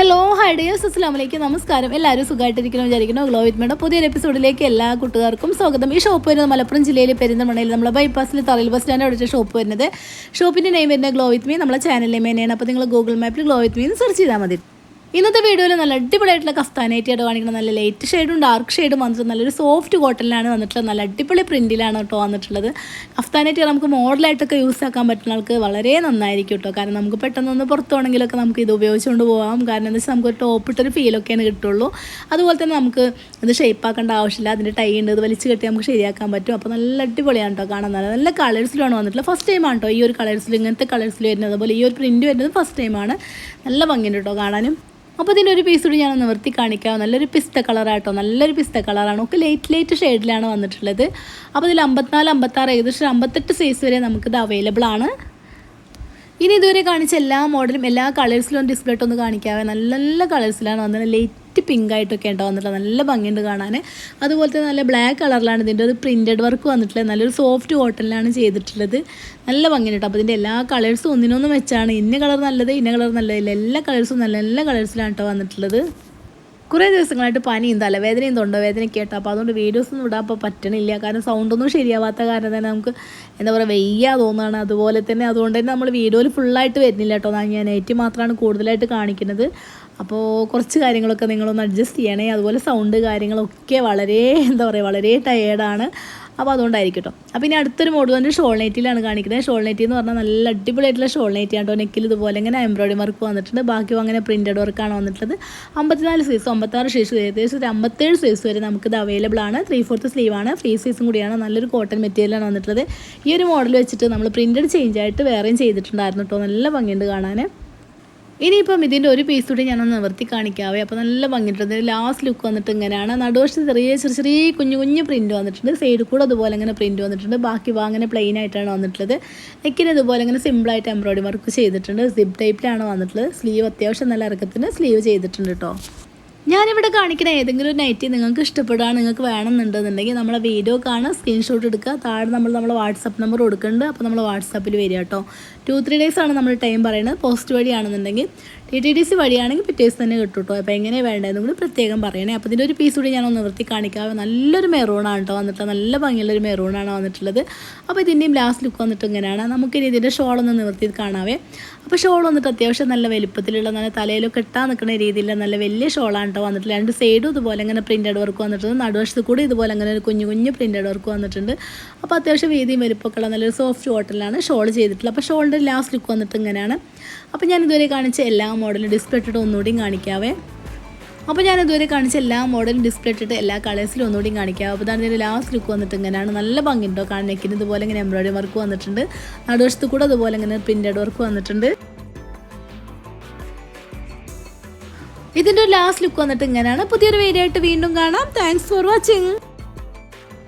Hello hi dears അസ്സാം വലൈക്കും നമസ്കാരം. എല്ലാവരും സുഖമായിട്ടിരിക്കണം വിചാരിക്കണം ഗ്ലോ വിത്ത് മേഡം പുതിയൊരു എപ്പിസോഡിലേക്ക് എല്ലാ കൂട്ടുകാർക്കും സ്വാഗതം. ഈ ഷോപ്പ് വരുന്നത് മലപ്പുറം ജില്ലയിലെ പെരിന്തമണയിൽ നമ്മളെ ബൈപ്പാസിൽ തറയിൽ ബസ് സ്റ്റാൻഡ് അടിച്ച ഷോപ്പ് വരുന്നത്. ഷോപ്പിന്റെ നെയിം വരുന്നത് ഗ്ലോ വിത്ത് മീ നമ്മളെ ചാനലിലെ മെയിനാണ് അപ്പോൾ നിങ്ങൾ ഗൂഗിൾ മാപ്പിൽ ഗ്ലോ വിത്ത് മീ സെർച്ച് ചെയ്താൽ മതി. ഇന്നത്തെ വീഡിയോയിൽ നല്ല അടിപൊളിയായിട്ടുള്ള കസ്താനേറ്റിയായിട്ട് കാണിക്കുന്ന നല്ല ലൈറ്റ് ഷെയ്ഡും ഡാർക്ക് ഷെയ്ഡും വന്നിട്ട് നല്ലൊരു സോഫ്റ്റ് കോട്ടനിലാണ് വന്നിട്ടുള്ളത്. നല്ല അടിപൊളി പ്രിന്റിലാണ് കേട്ടോ വന്നിട്ടുള്ളത്. കസ്താനേറ്റിയ നമുക്ക് മോഡലായിട്ടൊക്കെ യൂസ് ആക്കാൻ പറ്റുന്ന ആൾക്ക് വളരെ നന്നായിരിക്കും കേട്ടോ. കാരണം നമുക്ക് പെട്ടെന്നൊന്ന് പുറത്തു പോകണമെങ്കിലൊക്കെ നമുക്ക് ഇത് ഉപയോഗിച്ചുകൊണ്ട് പോകാം കാരണം എന്താ വെച്ചാൽ നമുക്ക് ഒരു ടോപ്പ് ഇട്ടൊരു ഫീലൊക്കെയാണ് കിട്ടുള്ളൂ. അതുപോലെ തന്നെ നമുക്ക് ഇത് ഷേപ്പ് ആക്കേണ്ട ആവശ്യമില്ല. അതിന്റെ ടൈ ഉണ്ട് ഇത് വലിച്ചു കെട്ടി നമുക്ക് ശരിയാക്കാൻ പറ്റും. അപ്പോൾ നല്ല അടിപൊളിയാണ് കേട്ടോ കാണാൻ. നല്ല നല്ല കളേഴ്സിലാണ് വന്നിട്ടുള്ളത്. ഫസ്റ്റ് ടൈമാണ് കേട്ടോ ഈ ഒരു കളേഴ്സിൽ ഇങ്ങനത്തെ കളേഴ്സിൽ വരുന്നത്. അതുപോലെ ഈ ഒരു പ്രിന്റ് വരുന്നത് ഫസ്റ്റ് ടൈമാണ് നല്ല ഭംഗിയുണ്ട് കേട്ടോ കാണാനും. അപ്പോൾ ഇതിന്റെ ഒരു പീസ് കൂടി ഞാൻ നിവർത്തി കാണിക്കാം. നല്ലൊരു പിസ്ത കളറാട്ടോ നല്ലൊരു പിസ്ത കളറാണ് ഒക്കെ ലൈറ്റ് ലൈറ്റ് ഷെയ്ഡിലാണ് വന്നിട്ടുള്ളത്. അപ്പോൾ ഇതിൽ അമ്പത്തിനാല് അമ്പത്താറ് ഏകദേശം അമ്പത്തെട്ട് സൈസ് വരെ നമുക്കിത് അവൈലബിൾ ആണ്. ഇനി ഇതുവരെ കാണിച്ച എല്ലാ മോഡലും എല്ലാ കളേഴ്സിലും ഡിസ്പ്ലേ ഒന്ന് കാണിക്കാവേ. നല്ല നല്ല കളേഴ്സിലാണ് വന്നത് ലൈറ്റ് പിങ്ക് ആയിട്ടൊക്കെ ഉണ്ടോ വന്നിട്ടുള്ളത് നല്ല ഭംഗിയുണ്ട് കാണാൻ. അതുപോലെ തന്നെ നല്ല ബ്ലാക്ക് കളറിലാണ് ഇതിന്റെ ഒരു പ്രിന്റഡ് വർക്ക് വന്നിട്ടുള്ളത്. നല്ലൊരു സോഫ്റ്റ് കോട്ടണിലാണ് ചെയ്തിട്ടുള്ളത്. നല്ല ഭംഗിയുണ്ട് അപ്പോൾ ഇതിന്റെ എല്ലാ കളേഴ്സും ഒന്നിനൊന്നും വെച്ചാണ് ഇന്ന കളർ നല്ലത് ഇന്ന കളർ നല്ലതില്ല എല്ലാ കളേഴ്സും നല്ല നല്ല കളേഴ്സിലാണ് കേട്ടോ വന്നിട്ടുള്ളത്. കുറേ ദിവസങ്ങളായിട്ട് പനിയും തലവേദനയും തൊണ്ടവേദനയൊക്കെ കേട്ടോ അപ്പോൾ അതുകൊണ്ട് വീഡിയോസ് ഒന്നും ഇടാൻ ഇപ്പോൾ പറ്റണില്ല. കാരണം സൗണ്ടൊന്നും ശരിയാവാത്ത കാരണം തന്നെ നമുക്ക് എന്താ പറയുക വെയ്യ തോന്നുകയാണ് അതുപോലെ തന്നെ അതുകൊണ്ട് തന്നെ നമ്മൾ വീഡിയോയിൽ ഫുള്ളായിട്ട് വരുന്നില്ല കേട്ടോ. ഞാൻ നെറ്റ് മാത്രമാണ് കൂടുതലായിട്ട് കാണിക്കുന്നത്. അപ്പോൾ കുറച്ച് കാര്യങ്ങളൊക്കെ നിങ്ങളൊന്ന് അഡ്ജസ്റ്റ് ചെയ്യണേ. അതുപോലെ സൗണ്ട് കാര്യങ്ങളൊക്കെ വളരെ എന്താ പറയുക വളരെ ടയേർഡാണ് അപ്പോൾ അതുകൊണ്ടായിരിക്കും കേട്ടോ അപ്പോൾ ഇനി അടുത്തൊരു മോഡൽ വന്നിട്ട് ഷോൾ നൈറ്റിലാണ് കാണിക്കുന്നത്. ഷോൾ നൈറ്റി എന്ന് പറഞ്ഞാൽ നല്ല അടിപൊളിയായിട്ടുള്ള ഷോൾ നൈറ്റി കേട്ടോ നെക്കിൽ ഇതുപോലെ ഇങ്ങനെ എംബ്രോയിഡറി വർക്ക് വന്നിട്ടുണ്ട്. ബാക്കി അങ്ങനെ പ്രിന്റഡ് വർക്കാണ് വന്നിട്ടുള്ളത്. അമ്പത്തിനാല് സൈസ് അമ്പത്താറ് സൈസ് ഏകദേശം ഒരു അമ്പത്തേഴ് സൈസ് വരെ നമുക്കിത് അവൈലബിൾ ആണ്. ത്രീ ഫോർത്ത് സ്ലീവ് ആണ്. ഫ്രീ സൈസും കൂടിയാണ്. നല്ലൊരു കോട്ടൺ മെറ്റീരിയലാണ് വന്നിട്ടുള്ളത്. ഈ ഒരു മോഡൽ വെച്ചിട്ട് നമ്മൾ പ്രിന്റഡ് ചേഞ്ച് ആയിട്ട് വേറെയും ചെയ്തിട്ടുണ്ടായിരുന്നു കേട്ടോ നല്ല ഭംഗിയുണ്ട് കാണാൻ. ഇനിയിപ്പം ഇതിന്റെ ഒരു പീസ് കൂടി ഞാനൊന്ന് നിവർത്തി കാണിക്കാവേ. അപ്പോൾ നല്ല ഭംഗിയിട്ടുണ്ട് ലാസ്റ്റ് ലുക്ക് വന്നിട്ട് ഇങ്ങനെയാണ്. നടുവശത്ത് ചെറിയ ചെറിയ ചെറിയ കുഞ്ഞു കുഞ്ഞു പ്രിന്റ് വന്നിട്ടുണ്ട്. സൈഡിൽ കൂടെ അതുപോലെ ഇങ്ങനെ പ്രിന്റ് വന്നിട്ടുണ്ട്. ബാക്കി വാ അങ്ങനെ പ്ലെയിൻ ആയിട്ടാണ് വന്നിട്ടുള്ളത്. നെക്കിന് ഇതുപോലെ ഇങ്ങനെ സിമ്പിളായിട്ട് എംബ്രോയിഡറി വർക്ക് ചെയ്തിട്ടുണ്ട്. സിപ്പ് ടൈപ്പിലാണ് വന്നിട്ടുള്ളത്. സ്ലീവ് അത്യാവശ്യം നല്ല ഇറക്കത്തിന് സ്ലീവ് ചെയ്തിട്ടുണ്ട് കേട്ടോ ഞാനിവിടെ കാണിക്കുന്ന ഏതെങ്കിലും ഒരു നൈറ്റി നിങ്ങൾക്ക് ഇഷ്ടപ്പെടുകയാണ് നിങ്ങൾക്ക് വേണമെന്നുണ്ടെന്നുണ്ടെങ്കിൽ നമ്മളെ വീഡിയോ കാണുക സ്ക്രീൻഷോട്ട് എടുക്കുക. താഴെ നമ്മൾ നമ്മളെ വാട്സപ്പ് നമ്പർ കൊടുക്കുന്നുണ്ട്. അപ്പോൾ നമ്മൾ വാട്സപ്പിൽ വരിക കേട്ടോ. ടു ത്രീ ഡേയ്സ് ആണ് നമ്മൾ ടൈം പറയുന്നത്. പോസ്റ്റ് വഴിയാണെന്നുണ്ടെങ്കിൽ ടി ടി ഡി സി വഴിയാണെങ്കിൽ പിറ്റേ ദിവസം തന്നെ കിട്ടും കേട്ടോ അപ്പോൾ എങ്ങനെയാണ് വേണ്ടതെന്ന് കൂടി പ്രത്യേകം പറയണേ. അപ്പോൾ ഇതിന്റെ ഒരു പീസ് കൂടി ഞാൻ ഒന്ന് നിവർത്തി കാണിക്കാം നല്ലൊരു മെറൂണാണ് കേട്ടോ വന്നിട്ട് നല്ല ഭംഗിയുള്ളൊരു മെറൂണാണ് വന്നിട്ടുള്ളത്. അപ്പോൾ ഇതിന്റെയും ലാസ്റ്റ് ലുക്ക് വന്നിട്ട് ഇങ്ങനെയാണ്. നമുക്കിനി ഇതിന്റെ ഷോൾ ഒന്ന് നിവർത്തി കാണാവേ. അപ്പോൾ ഷോൾ വന്നിട്ട് അത്യാവശ്യം നല്ല വലുപ്പത്തിലുള്ള നല്ല തലയിലൊക്കെ ഇട്ടാൽ നിൽക്കുന്ന രീതിയിലുള്ള നല്ല വലിയ ഷോളാണ് കേട്ടോ വന്നിട്ടുള്ളത്. രണ്ട് സൈഡും ഇതുപോലെ ഇങ്ങനെ പ്രിന്റഡ് വർക്ക് വന്നിട്ടുണ്ട്. നടുവശത്ത് കൂടി ഇതുപോലെ അങ്ങനെ ഒരു കുഞ്ഞു കുഞ്ഞു പ്രിന്റഡ് വർക്ക് വന്നിട്ടുണ്ട്. അപ്പോൾ അത്യാവശ്യം വീതിയും വലുപ്പമൊക്കെ ഉള്ള നല്ലൊരു സോഫ്റ്റ് ഹോട്ടലാണ് ഷോൾ ചെയ്തിട്ടുള്ളത്. അപ്പോൾ ഷോളിന്റെ ലാസ്റ്റ് ലുക്ക് വന്നിട്ട് ഇങ്ങനെയാണ്. അപ്പോൾ ഞാൻ ഇതുവരെ കാണിച്ച എല്ലാ മോഡലും ഡിസ്പ്ലേ ഇട്ടിട്ട് ഒന്നുകൂടിയും കാണിക്കാവേ. അപ്പോൾ ഞാൻ ഇതുവരെ കാണിച്ച എല്ലാ മോഡലും ഡിസ്പ്ലേ ഇട്ടിട്ട് എല്ലാ കളേഴ്സിലും ഒന്നുകൂടി കാണിക്കാം. അപ്പോൾ ഇതാണ് ഇതിന്റെ ലാസ്റ്റ് ലുക്ക് വന്നിട്ട് ഇങ്ങനെയാണ്. നല്ല ഭംഗിയുണ്ടോ കാണാൻ ഇതുപോലെ ഇങ്ങനെ എംബ്രോയിഡറി വർക്ക് വന്നിട്ടുണ്ട്. നടുവശത്ത് കൂടെ അതുപോലെ ഇങ്ങനെ പ്രിന്റഡ് വർക്ക് വന്നിട്ടുണ്ട്. ഇതിന്റെ ലാസ്റ്റ് ലുക്ക് വന്നിട്ട് ഇങ്ങനെയാണ്. പുതിയൊരു വീഡിയോ ആയിട്ട് വീണ്ടും കാണാം. Thanks for watching